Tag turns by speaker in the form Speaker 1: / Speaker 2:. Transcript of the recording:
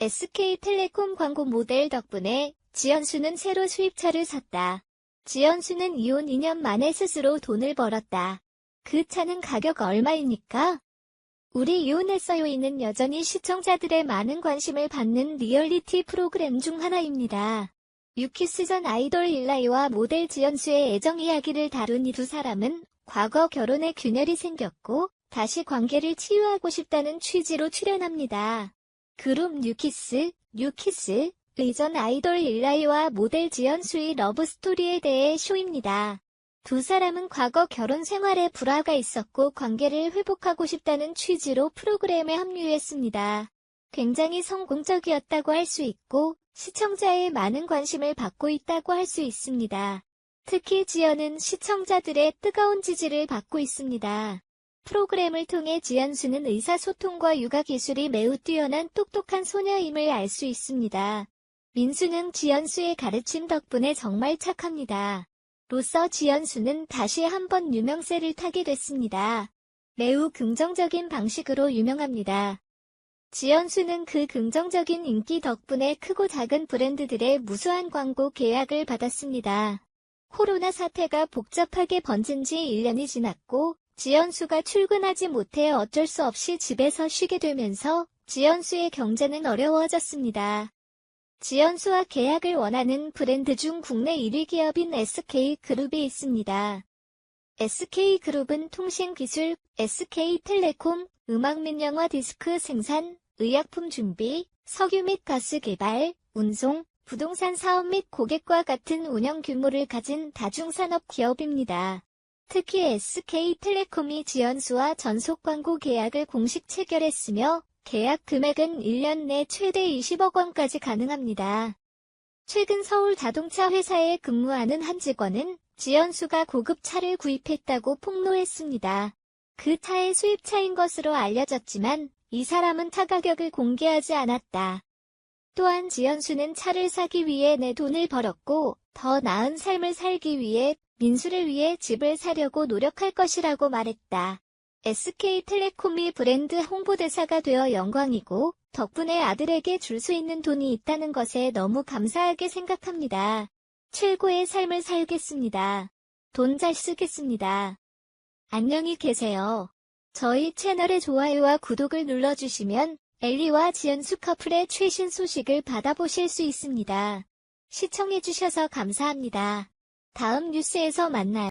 Speaker 1: SK텔레콤 광고 모델 덕분에 지연수는 새로 수입차를 샀다. 지연수는 이혼 2년 만에 스스로 돈을 벌었다. 그 차는 가격 얼마입니까? 우리 이혼했어요이는 여전히 시청자들의 많은 관심을 받는 리얼리티 프로그램 중 하나입니다. 유키스 전 아이돌 일라이와 모델 지연수의 애정 이야기를 다룬 이 두 사람은 과거 결혼에 균열이 생겼고 다시 관계를 치유하고 싶다는 취지로 출연합니다. 그룹 뉴키스, 뉴키스, 의전 아이돌 일라이와 모델 지연수의 러브스토리에 대해 쇼입니다. 두 사람은 과거 결혼 생활에 불화가 있었고 관계를 회복하고 싶다는 취지로 프로그램에 합류했습니다. 굉장히 성공적이었다고 할 수 있고 시청자의 많은 관심을 받고 있다고 할 수 있습니다. 특히 지연은 시청자들의 뜨거운 지지를 받고 있습니다. 프로그램을 통해 지연수는 의사소통과 육아 기술이 매우 뛰어난 똑똑한 소녀임을 알 수 있습니다. 민수는 지연수의 가르침 덕분에 정말 착합니다. 로서 지연수는 다시 한번 유명세를 타게 됐습니다. 매우 긍정적인 방식으로 유명합니다. 지연수는 그 긍정적인 인기 덕분에 크고 작은 브랜드들의 무수한 광고 계약을 받았습니다. 코로나 사태가 복잡하게 번진 지 1년이 지났고 지연수가 출근하지 못해 어쩔 수 없이 집에서 쉬게 되면서 지연수의 경제는 어려워졌습니다. 지연수와 계약을 원하는 브랜드 중 국내 1위 기업인 SK그룹이 있습니다. SK그룹은 통신기술, SK텔레콤, 음악 및 영화 디스크 생산, 의약품 준비, 석유 및 가스 개발, 운송, 부동산 사업 및 고객과 같은 운영 규모를 가진 다중산업 기업입니다. 특히 SK텔레콤이 지연수와 전속 광고 계약을 공식 체결했으며 계약 금액은 1년 내 최대 20억 원까지 가능합니다. 최근 서울 자동차 회사에 근무하는 한 직원은 지연수가 고급 차를 구입했다고 폭로했습니다. 그 차의 수입차인 것으로 알려졌지만 이 사람은 차 가격을 공개하지 않았다. 또한 지연수는 차를 사기 위해 내 돈을 벌었고 더 나은 삶을 살기 위해 민수를 위해 집을 사려고 노력할 것이라고 말했다. SK텔레콤이 브랜드 홍보대사가 되어 영광이고 덕분에 아들에게 줄 수 있는 돈이 있다는 것에 너무 감사하게 생각합니다. 최고의 삶을 살겠습니다. 돈 잘 쓰겠습니다. 안녕히 계세요. 저희 채널의 좋아요와 구독을 눌러주시면 엘리와 지연수 커플의 최신 소식을 받아보실 수 있습니다. 시청해주셔서 감사합니다. 다음 뉴스에서 만나요.